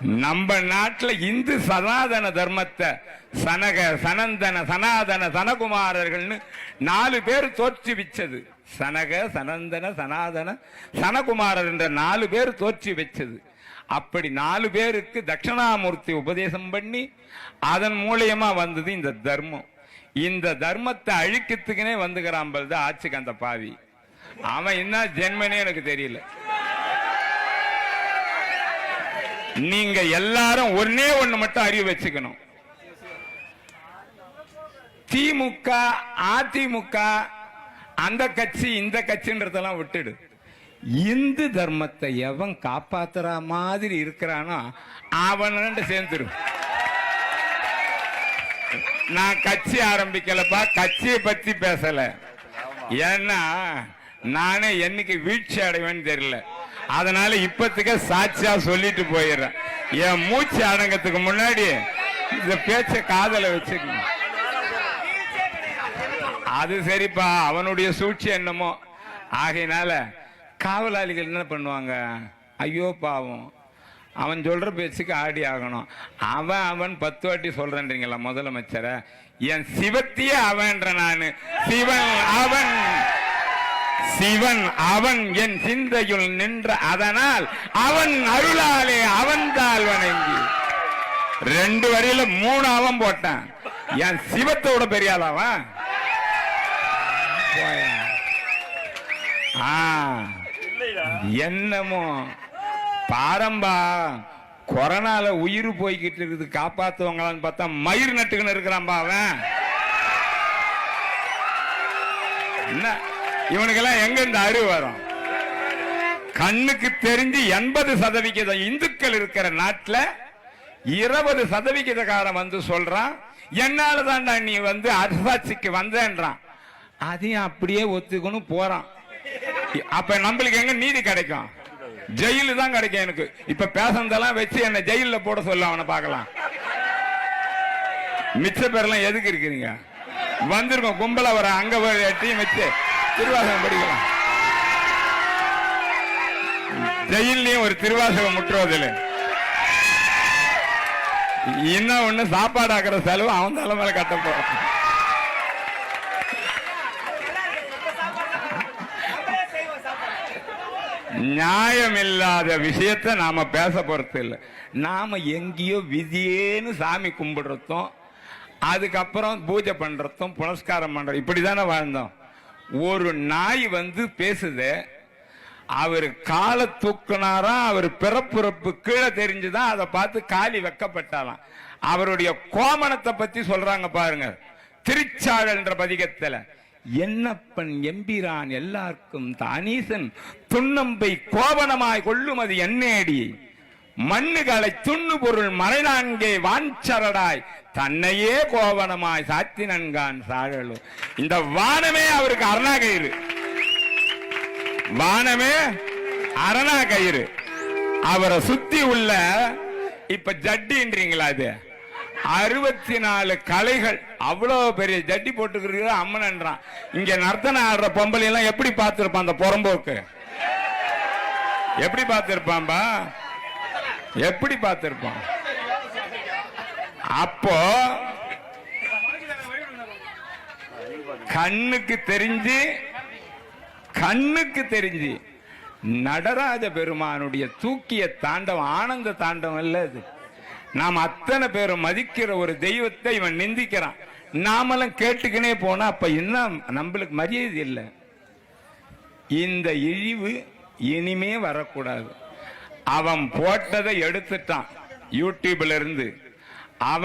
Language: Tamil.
நம்ம நாட்டில் இந்து சனாதன தர்மத்தை சனக சனந்தன சனாதன சனகுமாரர்கள்னு நாலு பேர் தோற்றுவிச்சது சனக சனந்தன சனாதன சனகுமாரர் என்ற நாலு பேர் தோற்றி வச்சது. அப்படி நாலு பேருக்கு தட்சிணாமூர்த்தி உபதேசம் பண்ணி அதன் மூலியமா வந்தது இந்த தர்மம். இந்த தர்மத்தை அழிக்கிறதுக்குனே வந்துக்கிறான் தான் ஆச்சுக்கு அந்த பாவி. அவன் என்ன ஜென்மனே எனக்கு தெரியல. நீங்க எல்லாரும் ஒன்னே ஒண்ணு மட்டும் அறிவு வச்சுக்கணும். திமுக அதிமுக அந்த கட்சி இந்த கட்சின்றதெல்லாம் விட்டுடு. இந்து தர்மத்தை எவன் காப்பாத்துற மாதிரி இருக்கிறானோ அவன் சேர்ந்துரு நான் கட்சி ஆரம்பிக்கலப்பா கட்சியை பத்தி பேசல. ஏன்னா நானே என்னைக்கு வீழ்ச்சி அடைவேன்னு தெரியல. அதனால இப்பத்துக்க சாட்சியா சொல்லிட்டு போயிடுறேன். என் மூச்சு அடங்கத்துக்கு முன்னாடி இந்த பேச்ச காதல வச்சுக்கணும். அது சரிப்பா அவனுடைய சூழ்ச்சி என்னமோ. ஆகையினால காவலாளிகள் என்ன பண்ணுவாங்க? ஐயோ பாவம். அவன் சொல்ற பேச்சுக்கு ஆடி ஆகணும். அவன் அவன் பத்து வாட்டி சொல்றேன்றீங்களா முதலமைச்சரை? என் சிவத்தையே அவன்ற நான். சிவன் அவன். சிவன் அவன் என் சிந்தையுள் நின்ற அதனால் அவன் அருளாலே அவன்தால் வணங்கி. ரெண்டு வரியில மூணு அவன் போட்டான். என் சிவத்தோட பெரியாளாவா என்னமோ. பாரம்பா கொரோனால உயிர் போய்கிட்டு இருக்குது காப்பாத்துவாங்களான்னு பார்த்தா மயிர் நட்டுக்குன்னு இருக்கிறான்பா அவன். என்ன? இவனுக்கெல்லாம் எங்க இந்த அறிவு வரும்? கண்ணுக்கு தெரிஞ்சு எண்பது சதவிகிதம் இந்துக்கள் இருக்கிற நாட்டில் இருபது சதவிகிதக்காரன் வந்து சொல்றான் என்னால தான்டா நீ வந்து அரசாட்சிக்கு வந்தேன்றான். அதையும் அப்படியே ஒத்துக்கணும் போறான். அப்ப நம்மளுக்கு எங்க நீதி கிடைக்கும்? ஜெயிலு தான் கிடைக்கும் எனக்கு. இப்ப பேசுனதெல்லாம் வச்சு என்ன ஜெயில போட சொல்ல அவனை பார்க்கலாம். மிச்ச பேர்லாம் எதுக்கு இருக்கிறீங்க? வந்திருக்கோம் கும்பலா வர அங்க போய் டீம் வச்சு திருவாசகம் படிக்கலாம். ஜெயிலையும் ஒரு திருவாசகம் முற்றுவதில்லை இன்னும் ஒண்ணு சாப்பாடு ஆக்கிற செலவு அவன் தலை மேல கட்ட போறான் நியாயம் இல்லாத விஷயத்த நாம பேச போறது இல்லை. நாம எங்கேயோ விதியேன்னு சாமி கும்பிடுறதும் அதுக்கப்புறம் பூஜை பண்றதும் புனஸ்காரம் பண்றோம் இப்படிதானே வாழ்ந்தோம். ஒரு நாய் வந்து பேசுத. அவர் காலை தூக்கினாரா அவர் பிறப்புறப்பு கீழே தெரிஞ்சுதான் அதை பார்த்து காலி வைக்கப்பட்டாலாம். அவருடைய கோமணத்தை பத்தி சொல்றாங்க பாருங்க. திருச்சாழல் என்ற பதிகத்துல என்னப்பன் எம்பிரான் எல்லாருக்கும் தானீசன் துண்ணம்பை கோபனமாய் கொள்ளும் அது என்னேடி? மண்ணுகளை துண்ணு பொருள் மறைநான்கே வான்சரடாய் தன்னையே கோவனமாய் சாத்தி நன்கான் சாழலும் இந்த வானமே அவருக்கு அருணாகயிறு. வானமே அரணா கயிறு அவரை சுத்தி உள்ள இப்ப ஜட்டின்றீங்களா அது அறுபத்தி நாலு கலைகள். அவ்வளவு பெரிய ஜட்டி போட்டுக்கிறீங்க அம்மன்ன்றான். இங்க நர்த்தன ஆடுற பொம்பளை எல்லாம் எப்படி பார்த்திருப்பான் அந்த புறம்போக்கு? எப்படி பார்த்திருப்பான்பா? எப்படி பார்த்திருப்போம்? அப்போ கண்ணுக்கு தெரிஞ்சு கண்ணுக்கு தெரிஞ்சு நடராஜ பெருமானுடைய தூக்கிய தாண்டவம் ஆனந்த தாண்டவம் இல்ல அது. நாம் அத்தனை பேரும் மதிக்கிற ஒரு தெய்வத்தை இவன் நிந்திக்கிறான். நாமெல்லாம் கேட்டுக்கினே போனா அப்ப இன்னும் நம்மளுக்கு மரியாதை இல்லை. இந்த இழிவு இனிமே வரக்கூடாது. அவன் போட்டதை எடுத்துட்டான். யூடியூப்ல இருந்து அவன்